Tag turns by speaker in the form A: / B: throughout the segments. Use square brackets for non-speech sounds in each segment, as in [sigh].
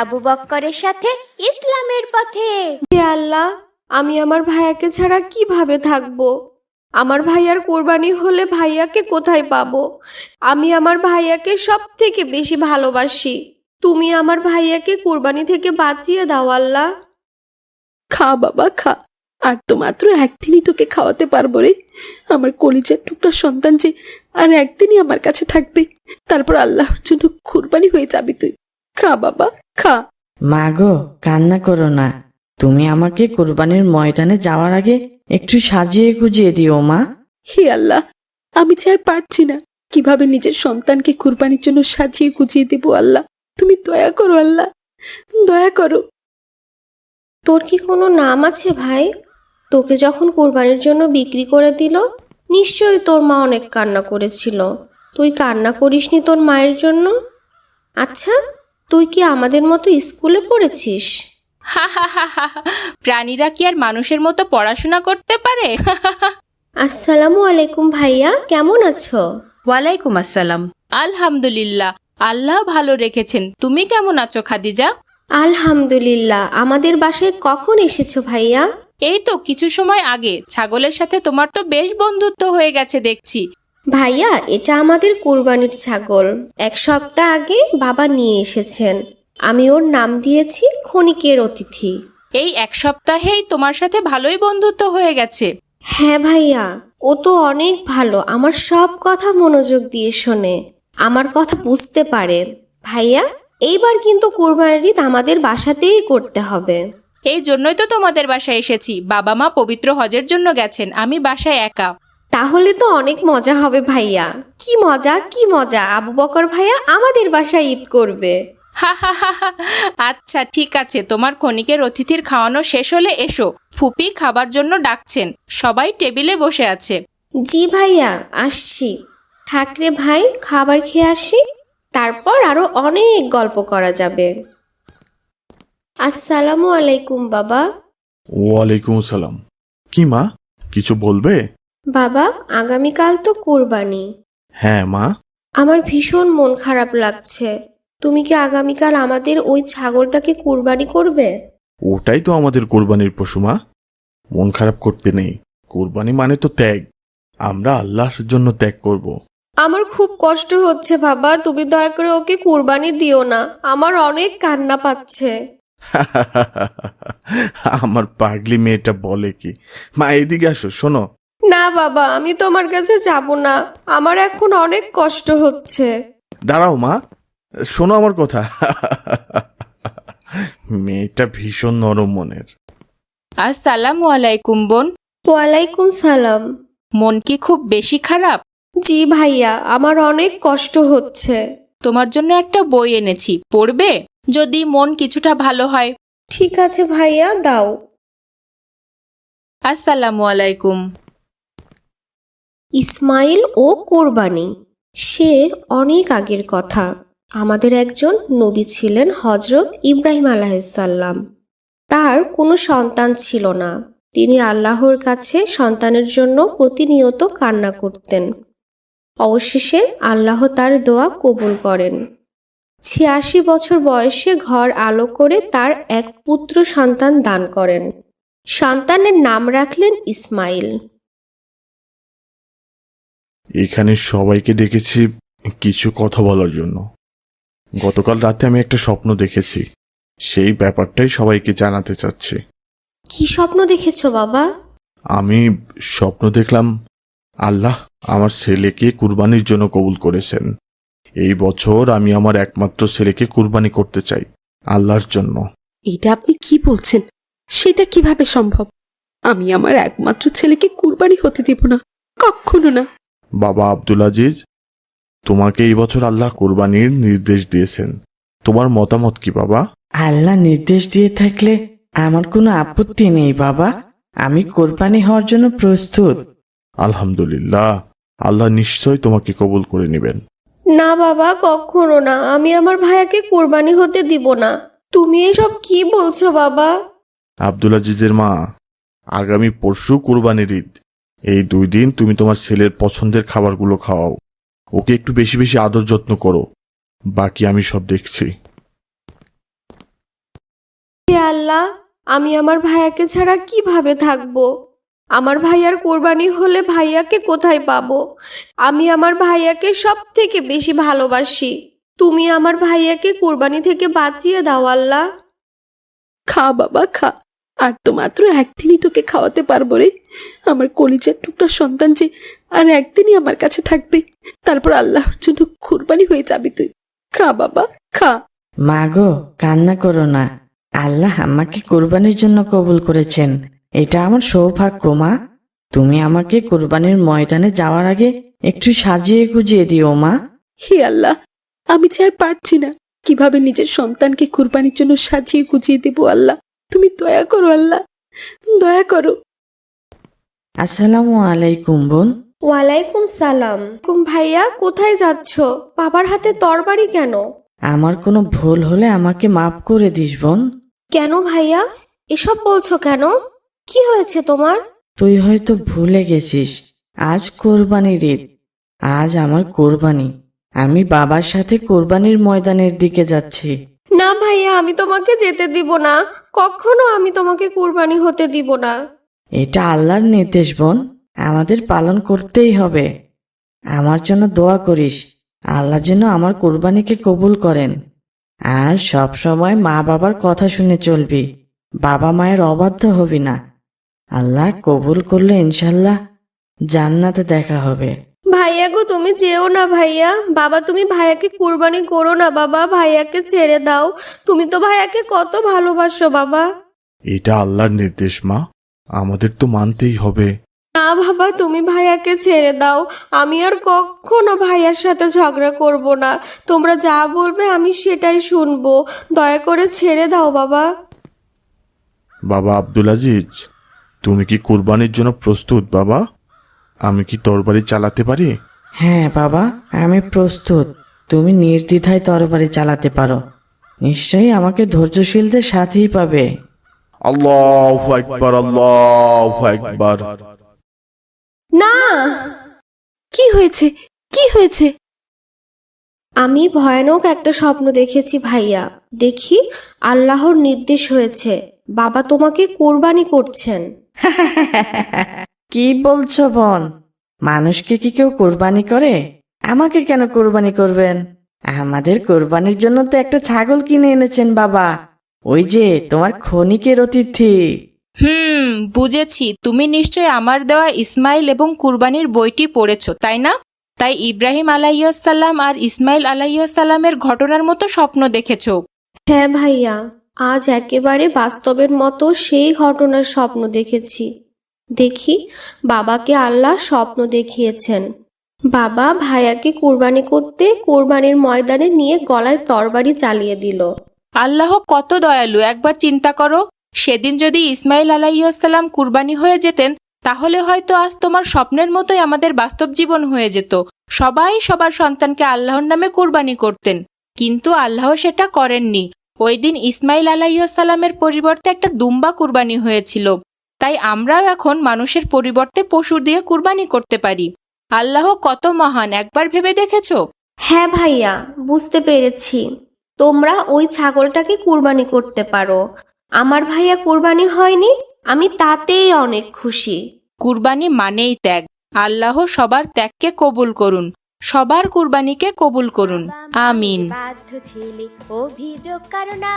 A: আবু বক্করের সাথে ইসলামের পথে।
B: হে আল্লাহ আমি আমার ভাইয়াকে ছাড়া কীভাবে থাকব? আমার ভাইয়ার কোরবানি হলে ভাইয়াকে কোথায় পাবো? আমি আমার ভাইয়াকে সব থেকে বেশি ভালোবাসি। তুমি আমার ভাইয়াকে কোরবানি থেকে বাঁচিয়ে দাও আল্লাহ।
C: খা বাবা খা। আর তো মাত্র একদিনই তোকে খাওয়াতে পারব রে। আমার কলিজার টুকরা সন্তান যে আর একদিনই আমার কাছে থাকবে। তারপর আল্লাহর জন্য কোরবানি হয়ে যাবি তুই। খা বাবা। খা
D: মা গো কান্না করো না। তুমি আমাকে কোরবানির ময়দানে যাওয়ার আগে একটু সাজিয়ে গুজিয়ে দিও মা।
C: হে আল্লাহ আমি যে আর পারছি না। কীভাবে নিজের সন্তানকে কুরবানির জন্য সাজিয়ে গুজিয়ে দেবো আল্লাহ? তুমি দয়া করো আল্লাহ। দয়া করো।
B: তোর কি কোনো নাম আছে ভাই? তোকে যখন কোরবানির জন্য বিক্রি করে দিল নিশ্চয়ই তোর মা অনেক কান্না করেছিল। তুই কান্না করিসনি তোর মায়ের জন্য? আচ্ছা তুই কি আমাদের মতো স্কুলে পড়েছিস?
E: হা হা হা হা হা। প্রাণীরা কি আর মানুষের মতো পড়াশোনা করতে পারে?
B: আসসালামু আলাইকুম ভাইয়া কেমন আছো?
E: ওয়ালাইকুম আসসালাম। আলহামদুলিল্লাহ আল্লাহ ভালো রেখেছেন। তুমি কেমন আছো খাদিজা?
B: আলহামদুলিল্লাহ আমাদের বাসায় কখন এসেছ ভাইয়া?
E: এই তো কিছু সময় আগে ছাগলের সাথে তোমার তো বেশ বন্ধুত্ব হয়ে গেছে দেখছি।
B: ভাইয়া এটা আমাদের কোরবানির ছাগল। এক সপ্তাহ আগে বাবা নিয়ে এসেছেন। আমি ওর নাম দিয়েছি ক্ষণিকের অতিথি।
E: এই এক সপ্তাহেই তোমার সাথে ভালোই বন্ধুত্ব হয়ে গেছে।
B: হ্যাঁ ভাইয়া ও তো অনেক ভালো। আমার সব কথা মনোযোগ দিয়ে শোনে। আমার কথা বুঝতে পারে। ভাইয়া এইবার কিন্তু কোরবানির ঈদ আমাদের বাসাতেই করতে হবে।
E: এই জন্যই তো তোমাদের বাসায় এসেছি। বাবা মা পবিত্র হজের জন্য গেছেন। আমি বাসায় একা।
B: তাহলে তো অনেক মজা হবে ভাইয়া। কি মজা কি মজা? আবু বকর ভাইয়া আমাদের বাসায় ঈদ করবে।
E: হা হা হা হা। আচ্ছা ঠিক আছে। তোমার ক্ষণিকের অতিথির খাওয়ানো শেষ হলে এসো। ফুপি খাবার জন্য ডাকছেন। সবাই টেবিলে বসে আছে।
B: জি ভাইয়া আসছি। থাকরে ভাই খাবার খেয়ে আসি। তারপর আরও অনেক গল্প করা যাবে। আসসালামু আলাইকুম বাবা।
F: ওয়ালাইকুম আসসালাম কি মা কিছু বলবে?
B: বাবা আগামীকাল তো কোরবানি।
F: হ্যাঁ মা।
B: আমার ভীষণ মন খারাপ লাগছে। তুমি কি আগামীকাল আমাদের ওই ছাগলটাকে কোরবানি করবে?
F: ওটাই তো আমাদের কোরবানির পশু মা। মন খারাপ করতে নেই। কোরবানি মানে তো ত্যাগ। আমরা আল্লাহর জন্য ত্যাগ করব।
B: আমার খুব কষ্ট হচ্ছে বাবা। তুমি দয়া করে ওকে কোরবানি দিও না। আমার অনেক কান্না পাচ্ছে। [laughs]
F: আমার পাগলি মেয়েটা বলে কি? মা এদিকে আসো শোনো।
B: না বাবা আমি তোমার কাছে যাব না। আমার এখন অনেক কষ্ট হচ্ছে।
F: দাঁড়াও মা শোনো আমার কথা। মেয়েটা ভীষণ নরম মনের।
E: আসসালামু আলাইকুম বোন।
B: ওয়ালাইকুম সালাম।
E: মন কি খুব বেশি খারাপ?
B: জি ভাইয়া আমার অনেক কষ্ট হচ্ছে।
E: তোমার জন্য একটা বই এনেছি পড়বে? যদি মন কিছুটা ভালো হয়।
B: ঠিক আছে ভাইয়া দাও।
E: আসসালামু আলাইকুম।
B: ইসমাইল ও কোরবানি। সে অনেক আগের কথা। আমাদের একজন নবী ছিলেন হজরত ইব্রাহিম আলাহিসাল্লাম তার কোনো সন্তান ছিল না। তিনি আল্লাহর কাছে সন্তানের জন্য প্রতিনিয়ত কান্না করতেন। অবশেষে আল্লাহ তার দোয়া কবুল করেন। ছিয়াশি বছর বয়সে ঘর আলো করে তার এক পুত্র সন্তান দান করেন। সন্তানের নাম রাখলেন ইসমাইল।
F: এখানে সবাইকে ডেকেছি কিছু কথা বলার জন্য। গতকাল রাতে আমি একটা স্বপ্ন দেখেছি। সেই ব্যাপারটাই সবাইকে জানাতে চাচ্ছি।
B: কি স্বপ্ন দেখেছ বাবা?
F: আমি স্বপ্ন দেখলাম আল্লাহ আমার ছেলেকে কুরবানির জন্য কবুল করেছেন। এই বছর আমি আমার একমাত্র ছেলেকে কুরবানি করতে চাই আল্লাহর জন্য।
C: এটা আপনি কি বলছেন? সেটা কীভাবে সম্ভব? আমি আমার একমাত্র ছেলেকে কুরবানি হতে দেব না কখনো না।
F: বাবা আব্দুল আজিজ তোমাকে এই বছর আল্লাহ কুরবানির নির্দেশ দিয়েছেন। তোমার মতামত কি বাবা?
D: আল্লাহ নির্দেশ দিয়ে থাকলে আমার কোনো আপত্তি নেই বাবা। আমি কোরবানি হওয়ার জন্য প্রস্তুত।
F: আলহামদুলিল্লাহ। আল্লাহ নিশ্চয় তোমাকে কবুল করে নেবেন।
B: না বাবা কখনো না। আমি আমার ভাইয়াকে কোরবানি হতে দিব না। তুমি এসব কি বলছো বাবা?
F: আব্দুল আজিজের মা আগামী পরশু কুরবানির ঈদ। এই দুই দিন তুমি তোমার ছেলের পছন্দের খাবারগুলো খাওয়াও। ওকে একটু বেশি বেশি আদর যত্ন করো। বাকি আমি সব দেখছি।
B: আল্লাহ আমি আমার ভাইয়াকে ছাড়া কীভাবে থাকব? আমার ভাইয়ার কোরবানি হলে ভাইয়াকে কোথায় পাবো? আমি আমার ভাইয়াকে সব থেকে বেশি ভালোবাসি। তুমি আমার ভাইয়াকে কোরবানি থেকে বাঁচিয়ে দাও আল্লাহ।
C: খা বাবা খা। আর তো মাত্র একদিনই তোকে খাওয়াতে পারব রে। আমার কলিজার টুকটা সন্তান যে আর একদিনই আমার কাছে থাকবে। তারপর আল্লাহর জন্য কুরবানি হয়ে যাবি তুই। খা বাবা খা।
D: মা গো কান্না করো না। আল্লাহ আমাকে কোরবানির জন্য কবুল করেছেন। এটা আমার সৌভাগ্য মা। তুমি আমাকে কোরবানির ময়দানে যাওয়ার আগে একটু সাজিয়ে গুজিয়ে দিও মা।
C: হে আল্লাহ আমি যে আর পারছি না। কীভাবে নিজের সন্তানকে কুরবানির জন্য সাজিয়ে গুছিয়ে দেবো আল্লাহ? তুমি দয়া করো আল্লাহ। দয়া করো।
D: আসসালামু আলাইকুম বোন।
B: ওয়ালাইকুম সালাম। কুম ভাইয়া কোথায় যাচ্ছ? বাবার হাতে তরবারি কেন?
D: আমার কোনো ভুল হলে আমাকে মাফ করে দিস বোন।
B: কেন ভাইয়া? এসব বলছো কেন? কি হয়েছে তোমার?
D: তুই হয়তো ভুলে গেছিস। আজ কোরবানির ঈদ। আজ আমার কোরবানি। আমি বাবার সাথে কোরবানির ময়দানের দিকে যাচ্ছি।
B: না ভাইয়া, আমি তোমাকে যেতে দিব না। কখনো আমি তোমাকে কুরবানি হতে দিব না।
D: এটা আল্লাহর নির্দেশ, বোন। আমাদের পালন করতেই হবে। আমার জন্য দোয়া করিস। আল্লাহ যেন আমার কোরবানিকে কবুল করেন। আর সব সময় মা বাবার কথা শুনে চলবি। বাবা মায়ের অবাধ্য হবি না। আল্লাহ কবুল করলে ইনশাল্লাহ জান্নাতে দেখা হবে।
B: ভাইয়া গো তুমি যেও না ভাইয়া। বাবা তুমি ভাইয়াকে কুরবানি করো না বাবা। ভাইয়াকে ছেড়ে দাও। তুমি তো ভাইয়াকে কত ভালোবাসো বাবা।
F: এটা আল্লাহর নির্দেশ মা। আমাদের তো মানতেই হবে।
B: না বাবা তুমি ভাইয়াকে ছেড়ে দাও। আমি আর কখনো ভাইয়ার সাথে ঝগড়া করব না। তোমরা যা বলবে আমি সেটাই শুনব। দয়া করে ছেড়ে দাও বাবা।
F: বাবা আব্দুল আজিজ তুমি কি কুরবানির জন্য প্রস্তুত বাবা? আমি কি তরবারি চালাতে পারি?
D: হ্যাঁ বাবা আমি প্রস্তুত। তুমি নির্দ্বিধায় তরবারি চালাতে পারো। নিশ্চয়ই আমাকে ধৈর্যশীলদের সাথেই পাবে।
F: আল্লাহ একবার আল্লাহ একবার
B: না!
C: কি হয়েছে? কি হয়েছে?
B: আমি ভয়ানক একটা স্বপ্ন দেখেছি ভাইয়া। দেখি আল্লাহর নির্দেশ হয়েছে। বাবা তোমাকে কোরবানি করছেন। [laughs]
D: কি বলছো বোন? মানুষকে কি কেউ কোরবানি করে? আমাকে কেন কোরবানি করবেন? আমাদের কোরবানির জন্য তো একটা ছাগল কিনে এনেছেন বাবা। ওই যে তোমার খনিকের অতিথি।
E: হুম বুঝেছি। তুমি নিশ্চয় আমার দেওয়া ইসমাইল এবং কুরবানির বইটি পড়েছো তাই না? তাই ইব্রাহিম আলাইসাল্লাম আর ইসমাইল আলাইসাল্লামের ঘটনার মতো স্বপ্ন দেখেছ।
B: হ্যাঁ ভাইয়া আজ একেবারে বাস্তবের মতো সেই ঘটনার স্বপ্ন দেখেছি। দেখি, বাবাকে আল্লাহ স্বপ্ন দেখিয়েছেন। বাবা ভাইয়াকে কোরবানি করতে কোরবানির ময়দানে নিয়ে গলায় তরবারি চালিয়ে দিল।
E: আল্লাহ কত দয়ালু, একবার চিন্তা করো। সেদিন যদি ইসমাইল আলাইসাল্লাম কুরবানি হয়ে যেতেন, তাহলে হয়তো আজ তোমার স্বপ্নের মতোই আমাদের বাস্তব জীবন হয়ে যেত। সবাই সবার সন্তানকে আল্লাহর নামে কুরবানি করতেন। কিন্তু আল্লাহ সেটা করেননি। ওই দিন ইসমাইল আলাইসাল্লামের পরিবর্তে একটা দুম্বা কুরবানি হয়েছিল। তাই আমরাও এখন মানুষের পরিবর্তে পশু দিয়ে কুরবানি করতে পারি। আল্লাহ কত মহান একবার ভেবে দেখেছ?
B: হ্যাঁ ভাইয়া বুঝতে পেরেছি। তোমরা ওই ছাগলটাকে কুরবানি করতে পারো। আমার ভাইয়া কুরবানি হয়নি আমি তাতেই অনেক খুশি।
E: কুরবানি মানেই ত্যাগ। আল্লাহ সবার ত্যাগকে কবুল করুন। সবার কুরবানিকে কবুল করুন। আমিন।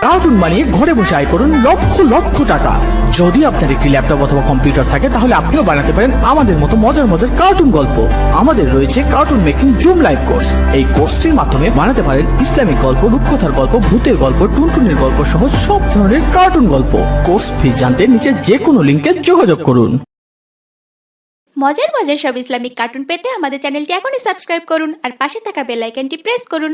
G: কার্টুন বানিয়ে ঘরে বসে আয় করুন লক্ষ লক্ষ টাকা। যদি আপনার একটি ল্যাপটপ অথবা কম্পিউটার থাকে, তাহলে আপনিও বানাতে পারেন আমাদের মতো মজার মজার কার্টুন গল্প। আমাদের রয়েছে cartoon making zoom live course. এই কোর্সটির মাধ্যমে বানাতে পারেন ইসলামিক গল্প, রূপকথার গল্প, ভূতের গল্প, টুনটুনের গল্প সহ সব ধরনের কার্টুন গল্প। কোর্স ফি জানতে নিচে যে কোনো লিঙ্কে যোগাযোগ করুন।
A: মজার মজার সব ইসলামিক কার্টুন পেতে আমাদের চ্যানেলটি এখনই সাবস্ক্রাইব করুন আর পাশে থাকা বেল আইকনটি প্রেস করুন।